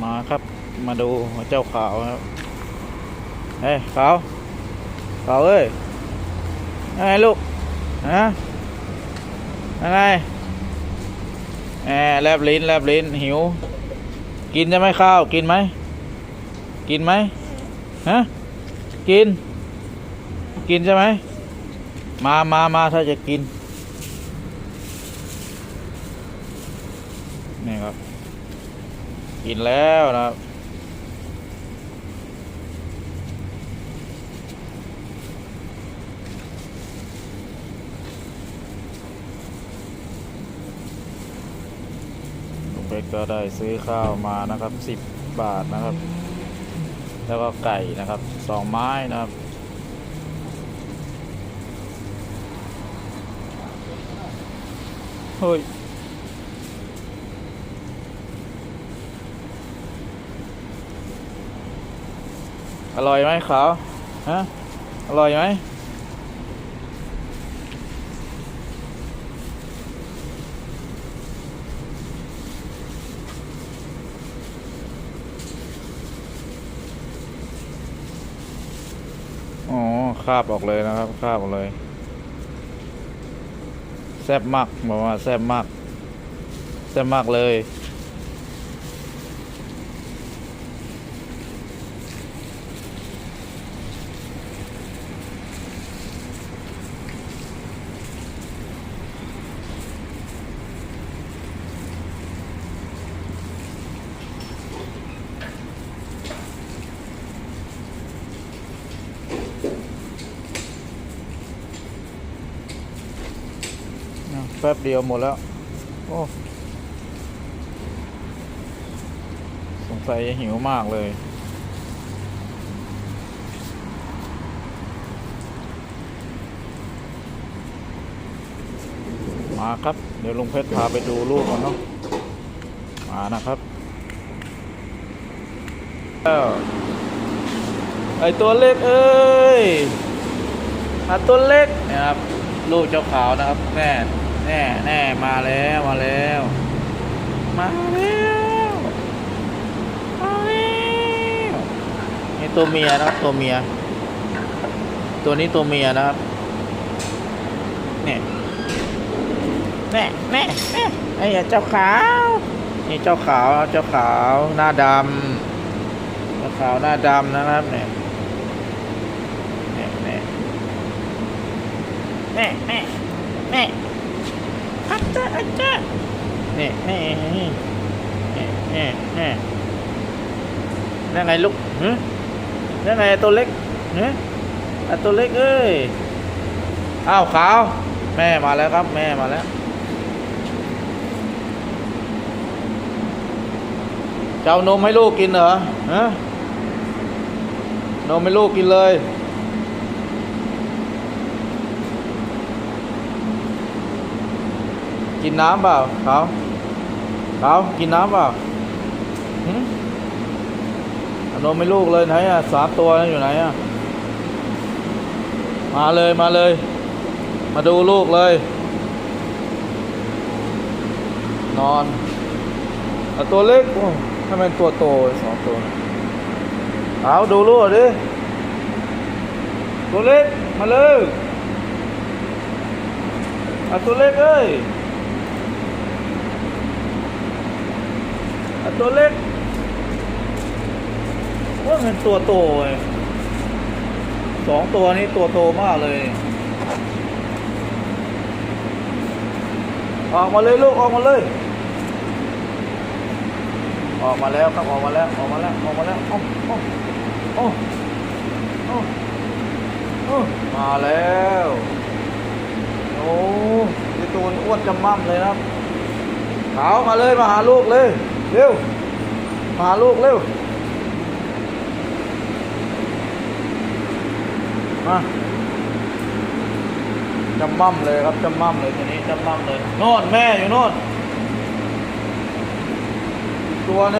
มาครับมาดูเจ้าขาวครับเฮ้ยขาวขาวเอ้ยยังไงลูกฮะยังไงแอบแลบลิ้นแลบลิ้นหิว กินจะไหมข้าวกินไหมกินไหมฮะกิน กินใช่ไหมมามามาถ้าจะกินนี่ครับ กินแล้วนะครับลุงเป๊กก็ได้ซื้อข้าวมานะครับสิบบาทนะครับ แล้วก็ไก่นะครับสองไม้นะครับเฮ้ย อร่อยไหมขาวฮะอร่อยไหมอ๋อคาบออกเลยนะครับคาบออกเลย แซ่บมากบอกว่าแซ่บมากแซ่บมากเลย แป๊บเดียวหมดแล้ว โอ้ สงสัยหิวมากเลย มาครับ เดี๋ยวลุงเพชรพาไปดูลูกก่อนเนาะ มานะครับแล้วไอตัวเล็กเอ้ยอะตัวเล็กนะครับ ลูกเจ้าขาวนะครับแน่ แน่แน่มาแล้วมาแล้ว มาแล้วมาแล้วนี่ตัวเมียนะครับตัวเมีย ตัวนี้ตัวเมียนะครับเนี่ยแน่แน่แน่ไอ้เจ้าขาวนี่เจ้าขาวเจ้าขาวหน้าดำเจ้าขาวหน้าดำนะครับเนี่ยเนี่ยเนี่ยแม่แม่แม่ อัจฉริอัจฉรินี่นี่นี่นี่นี่นี่นั่นไงลูกฮึนั่นไงตัวเล็กฮึอะตัวเล็กเอ้ย อ้าวขาว แม่มาแล้วครับ แม่มาแล้วเจ้านมให้ลูกกินเหรอฮะนมให้ลูกกินเลย กินน้ำเปล่าเขาเขากินน้ำเปล่าอานมไม่ลูกเลยไหนอะสามตัวอยู่ไหนอะมาเลยมาเลย มาดูลูกเลย นอนอตัวเล็กโอ้ทำไมตัวโตสองตัวเอาดูลูกดิตัวเล็กมาเลยอตัวเล็กเอ้ย อะ ตัวเล็กว่ามันตัวโตเลยสองตัวนี้ตัวโตมากเลย ออกมาเลยลูกออกมาเลย ออกมาแล้วครับออกมาแล้วออกมาแล้วออกมาแล้วโอ้โอ้โอ้โอ้มาแล้วโอ้ยตัวนี้อ้วนจำมั่มเลยครับขาวมาเลยมาหาลูกเลย เร็วมาลูกเร็ว มาจำมั่มเลยครับจำมั่มเลยทีนี้จำมั่มเลยโน่นแม่อยู่โน่นตัวนี้